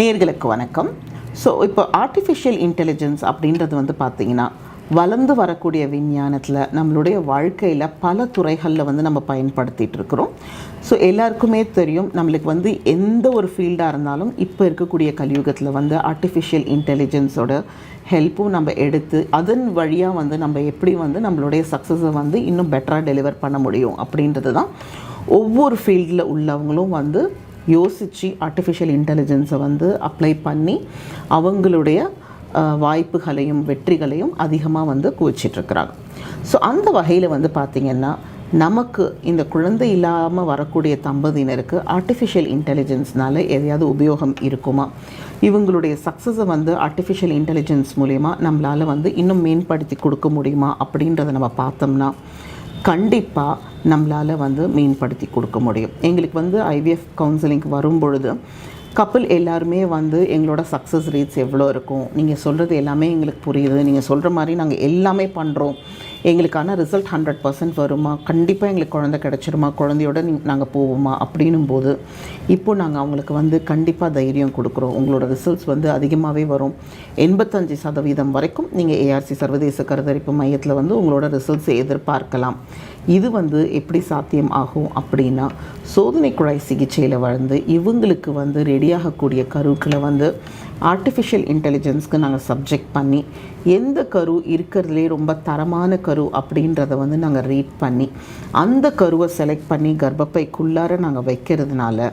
நேர்களுக்கு வணக்கம். ஸோ இப்போ ஆர்டிஃபிஷியல் இன்டெலிஜென்ஸ் அப்படின்றது வந்து பார்த்திங்கன்னா வளர்ந்து வரக்கூடிய விஞ்ஞானத்தில் நம்மளுடைய வாழ்க்கையில் பல துறைகளில் வந்து நம்ம பயன்படுத்திகிட்டு இருக்கிறோம். ஸோ எல்லாருக்குமே தெரியும் நம்மளுக்கு வந்து எந்த ஒரு ஃபீல்டாக இருந்தாலும் இப்போ இருக்கக்கூடிய கலியுகத்தில் வந்து ஆர்டிஃபிஷியல் இன்டெலிஜென்ஸோட ஹெல்ப்பும் நம்ம எடுத்து அதன் வழியாக வந்து நம்ம எப்படி வந்து நம்மளுடைய சக்ஸஸை வந்து இன்னும் பெட்டராக டெலிவர் பண்ண முடியும் அப்படின்றது தான் ஒவ்வொரு ஃபீல்டில் உள்ளவங்களும் வந்து யோசித்து ஆர்டிஃபிஷியல் இன்டெலிஜென்ஸை வந்து அப்ளை பண்ணி அவங்களுடைய வாய்ப்புகளையும் வெற்றிகளையும் அதிகமாக வந்து குவிச்சிட்ருக்கிறாங்க ஸோ அந்த வகையில் வந்து பார்த்திங்கன்னா நமக்கு இந்த குழந்தை இல்லாமல் வரக்கூடிய தம்பதியினருக்கு ஆர்டிஃபிஷியல் இன்டெலிஜென்ஸ்னால எதையாவது உபயோகம் இருக்குமா? இவங்களுடைய சக்ஸஸை வந்து ஆர்டிஃபிஷியல் இன்டெலிஜென்ஸ் மூலயமா நம்மளால் வந்து இன்னும் மேம்படுத்தி கொடுக்க முடியுமா? அப்படின்றத நம்ம பார்த்தோம்னா கண்டிப்பாக நம்மளால் வந்து மேம்படுத்தி கொடுக்க முடியும். எங்களுக்கு வந்து ஐவிஎஃப் கவுன்சிலிங் வரும் பொழுது கப்பல் எல்லாருமே வந்து எங்களோட சக்ஸஸ் ரேட்ஸ் எவ்வளோ இருக்கும்? நீங்கள் சொல்கிறது எல்லாமே எங்களுக்கு புரியுது. நீங்கள் சொல்கிற மாதிரி நாங்கள் எல்லாமே பண்ணுறோம் எங்களுக்கான ரிசல்ட் ஹண்ட்ரட் பர்சன்ட் வருமா? கண்டிப்பாக எங்களுக்கு குழந்தை கிடச்சிருமா? குழந்தையோட நாங்கள் போவோமா? அப்படின்னும் போது இப்போ நாங்கள் அவங்களுக்கு வந்து கண்டிப்பாக தைரியம் கொடுக்குறோம். உங்களோட ரிசல்ட்ஸ் வந்து அதிகமாகவே வரும். எண்பத்தஞ்சு சதவீதம் வரைக்கும் நீங்கள் ஏஆர்சி சர்வதேச கருத்தரிப்பு மையத்தில் வந்து உங்களோட ரிசல்ட்ஸை எதிர்பார்க்கலாம். இது வந்து எப்படி சாத்தியம் ஆகும் அப்படின்னா சோதனை குழாய் சிகிச்சையில் வளர்ந்து இவங்களுக்கு வந்து ரெடியாகக்கூடிய கருக்களை வந்து ஆர்டிஃபிஷியல் இன்டெலிஜென்ஸ்க்கு நாங்கள் சப்ஜெக்ட் பண்ணி எந்த கரு இருக்கிறதுலே ரொம்ப தரமான கரு அப்படின்றத வந்து நாங்கள் ரீட் பண்ணி அந்த கருவை செலக்ட் பண்ணி கர்ப்பப்பைக்குள்ளார நாங்கள் வைக்கிறதுனால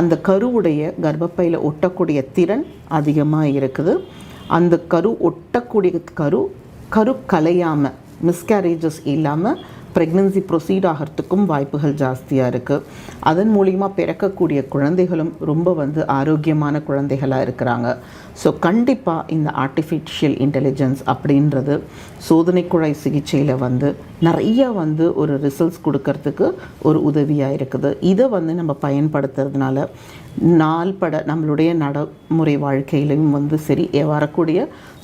அந்த கருவுடைய கர்ப்பப்பையில் ஒட்டக்கூடிய திறன் அதிகமாக இருக்குது. அந்த கரு ஒட்டக்கூடிய கரு கரு கலையாமல் மிஸ்கேரேஜஸ் இல்லாமல் ப்ரெக்னென்சி ப்ரொசீட் ஆகிறதுக்கும் வாய்ப்புகள் ஜாஸ்தியாக இருக்குது அதன் மூலிமா பிறக்கக்கூடிய குழந்தைகளும் ரொம்ப வந்து ஆரோக்கியமான குழந்தைகளாக இருக்கிறாங்க. ஸோ கண்டிப்பாக இந்த ஆர்டிஃபிஷியல் இன்டெலிஜென்ஸ் அப்படின்றது சோதனை குழாய் சிகிச்சையில் வந்து நிறைய வந்து ஒரு ரிசல்ட்ஸ் கொடுக்கறதுக்கு ஒரு உதவியாக இருக்குது. இதை வந்து நம்ம பயன்படுத்துறதுனால நாள்பட நம்மளுடைய நடைமுறை வாழ்க்கையிலையும் வந்து சரி வரக்கூடிய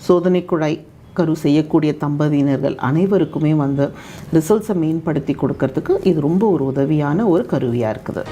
சோதனை குழாய் கரு செய்யக்கூடிய தம்பதியினர்கள் அனைவருக்குமே வந்து ரிசல்ட்ஸை மேம்படுத்தி கொடுக்கறதுக்கு இது ரொம்ப ஒரு உதவியான ஒரு கருவியாக இருக்குது.